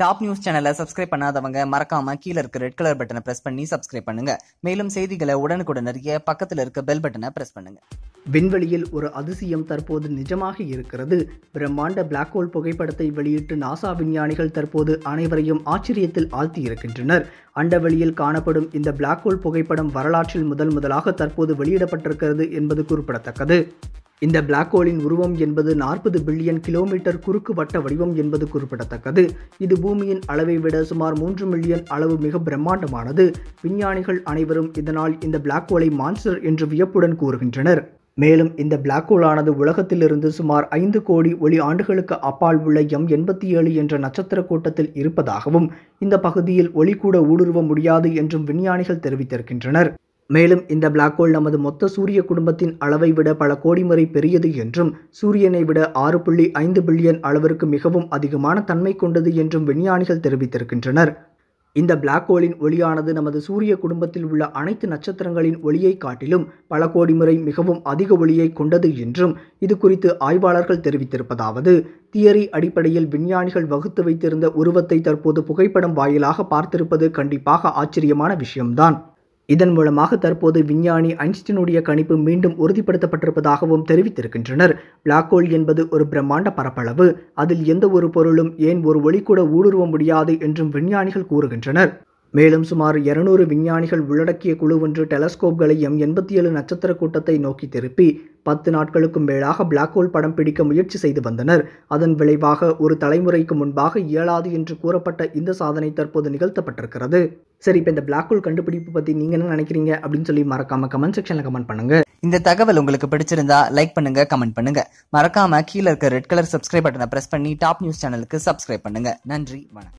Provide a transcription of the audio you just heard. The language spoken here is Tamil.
டாப் நியூஸ் சேனலை சப்ஸ்கிரைப் பண்ணாதவங்க மறக்காம கீழே இருக்க ரெட் கலர் பட்டனை பிரஸ் பண்ணி சப்ஸ்கிரைப் பண்ணுங்க. மேலும் செய்திகளை உடனுக்குடன் அறிய பக்கத்தில் இருக்க பெல் பட்டனை பிரஸ் பண்ணுங்க. விண்வெளியில் ஒரு அதிசயம் தற்போது நிஜமாக இருக்கிறது. பிரம்மாண்ட பிளாக் ஹோல் புகைப்படத்தை வெளியிட்டு நாசா விஞ்ஞானிகள் தற்போது அனைவரையும் ஆச்சரியத்தில் ஆழ்த்தி இருக்கின்றனர். அண்டவெளியில் காணப்படும் இந்த பிளாக் ஹோல் புகைப்படம் வரலாற்றில் முதல் முதலாக தற்போது வெளியிடப்பட்டிருக்கிறது என்பது குறிப்பிடத்தக்கது. இந்த பிளாக் ஹோலின் உருவம் என்பது நாற்பது பில்லியன் கிலோமீட்டர் குறுக்கு வட்ட வடிவம் என்பது குறிப்பிடத்தக்கது. இது பூமியின் அளவை விட சுமார் மூன்று மில்லியன் அளவு மிக பிரம்மாண்டமானது. விஞ்ஞானிகள் அனைவரும் இதனால் இந்த பிளாக் ஹோலை மான்ஸ்டர் என்று வியப்புடன் கூறுகின்றனர். மேலும் இந்த பிளாக் ஹோலானது உலகத்திலிருந்து சுமார் ஐந்து கோடி ஒளி ஆண்டுகளுக்கு அப்பால் உள்ள எம் எண்பத்தி ஏழு என்ற நட்சத்திர கூட்டத்தில் இருப்பதாகவும் இந்த பகுதியில் ஒளி கூட ஊடுருவ முடியாது என்றும் விஞ்ஞானிகள் தெரிவித்திருக்கின்றனர். மேலும் இந்த பிளாக் ஹோல் நமது மொத்த சூரிய குடும்பத்தின் அளவை விட பல கோடி முறை பெரியது என்றும் சூரியனை விட ஆறு புள்ளி ஐந்து பில்லியன் அளவிற்கு மிகவும் அதிகமான தன்மை கொண்டது என்றும் விஞ்ஞானிகள் தெரிவித்திருக்கின்றனர். இந்த பிளாக் ஹோலின் ஒளியானது நமது சூரிய குடும்பத்தில் உள்ள அனைத்து நட்சத்திரங்களின் ஒளியை காட்டிலும் பல கோடி முறை மிகவும் அதிக ஒளியை கொண்டது என்றும் இது குறித்து ஆய்வாளர்கள் தெரிவித்திருப்பதாவது தியரி அடிப்படையில் விஞ்ஞானிகள் வகுத்து வைத்திருந்த உருவத்தை தற்போது புகைப்படம் வாயிலாக பார்த்திருப்பது கண்டிப்பாக ஆச்சரியமான விஷயம்தான். இதன் மூலமாக தற்போது விஞ்ஞானி ஐன்ஸ்டீனுடைய கணிப்பு மீண்டும் உறுதிப்படுத்தப்பட்டிருப்பதாகவும் தெரிவித்திருக்கின்றனர். பிளாக் ஹோல் என்பது ஒரு பிரம்மாண்ட பரப்பளவு. அதில் எந்த ஒரு பொருளும் ஏன் ஒரு ஒளி கூட ஊடுருவ முடியாது என்றும் விஞ்ஞானிகள் கூறுகின்றனர். மேலும் சுமார் இருநூறு விஞ்ஞானிகள் உள்ளடக்கிய குழு ஒன்று டெலஸ்கோப்களை எம் எண்பத்தி ஏழு நட்சத்திர கூட்டத்தை நோக்கி திருப்பி பத்து நாட்களுக்கும் மேலாக பிளாக் ஹோல் படம் பிடிக்க முயற்சி செய்து வந்தனர். அதன் விளைவாக ஒரு தலைமுறைக்கு முன்பாக இயலாது என்று கூறப்பட்ட இந்த சாதனை தற்போது நிகழ்த்தப்பட்டிருக்கிறது. சரி இப்போ இந்த பிளாக் ஹோல் கண்டுபிடிப்பு பற்றி நீங்கள் என்ன நினைக்கிறீங்க? அப்படின்னு சொல்லி மறக்காம கமெண்ட் செக்ஷனில் கமெண்ட் பண்ணுங்க. இந்த தகவல் உங்களுக்கு பிடிச்சிருந்தா லைக் பண்ணுங்க கமெண்ட் பண்ணுங்க. மறக்காம கீழே இருக்க ரெட் கலர் சப்ஸ்கிரைப் பட்டனை பிரஸ் பண்ணி டாப் நியூஸ் சேனலுக்கு சப்ஸ்கிரைப் பண்ணுங்க. நன்றி வணக்கம்.